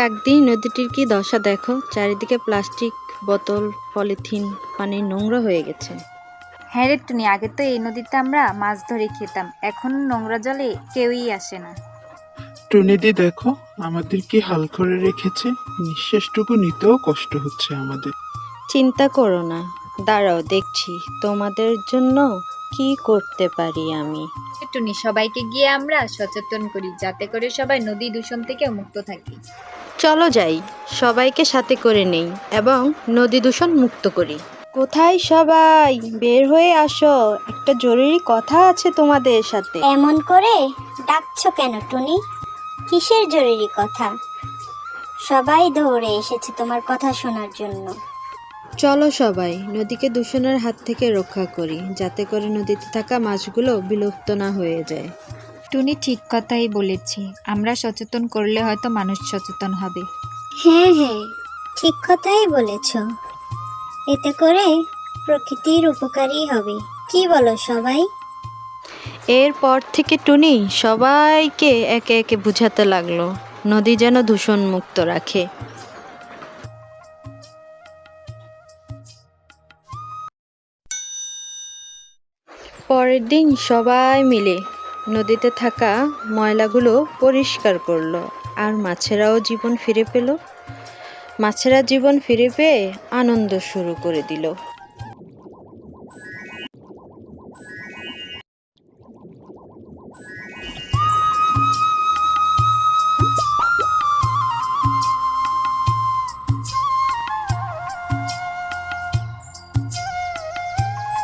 কাকদি নদীটির কি দশা দেখো? চারিদিকে প্লাস্টিক বোতল পলিথিন পানি নোংরা হয়ে গেছে। হ্যাঁ রে টুনি আগে তো এই নদীতে আমরা মাছ ধরে খেতাম। এখন নোংরা জলে কেউই আসে না। টুনিদি দেখো আমাদের কি হাল করে রেখেছে? নিঃশ্বাসটুকু নিতেও কষ্ট হচ্ছে আমাদের। চিন্তা করো না। দাঁড়াও দেখছি। তোমাদের জন্য কি করতে পারি আমি? টুনি সবাইকে গিয়ে আমরা সচেতন করি যাতে করে সবাই নদী দূষণ থেকে মুক্ত থাকি। চলো যাই সবাইকে সাথে করে নেই এবং নদী দূষণ মুক্ত করি। কোথায় সবাই? বের হয়ে আসো। একটা জরুরি কথা আছে তোমাদের সাথে। এমন করে ডাকছো কেন টুনি? কিসের জরুরি কথা? সবাই দৌড়ে এসেছে তোমার কথা শোনার জন্য। চলো সবাই নদীকে দূষণের হাত থেকে রক্ষা করি যাতে করে নদীতে থাকা মাছগুলো বিলুপ্ত না হয়ে যায়। টুনি ঠিক কথাই বলেছি। আমরা সচেতন করলে হয়তো মানুষ সচেতন হবে। হ্যাঁ হ্যাঁ ঠিক কথাই বলেছ। এতে করে প্রকৃতির উপকারী হবে। কি বলো সবাই? এরপর থেকে টুনি সবাইকে একে একে বুঝাতে লাগল। নদী যেন দূষণ মুক্ত রাখে। পরের দিন সবাই মিলে নদীতে থাকা ময়লাগুলো পরিষ্কার করল, আর মাছেরাও জীবন ফিরে পেল। মাছেরা জীবন ফিরে পেয়ে আনন্দ শুরু করে দিল।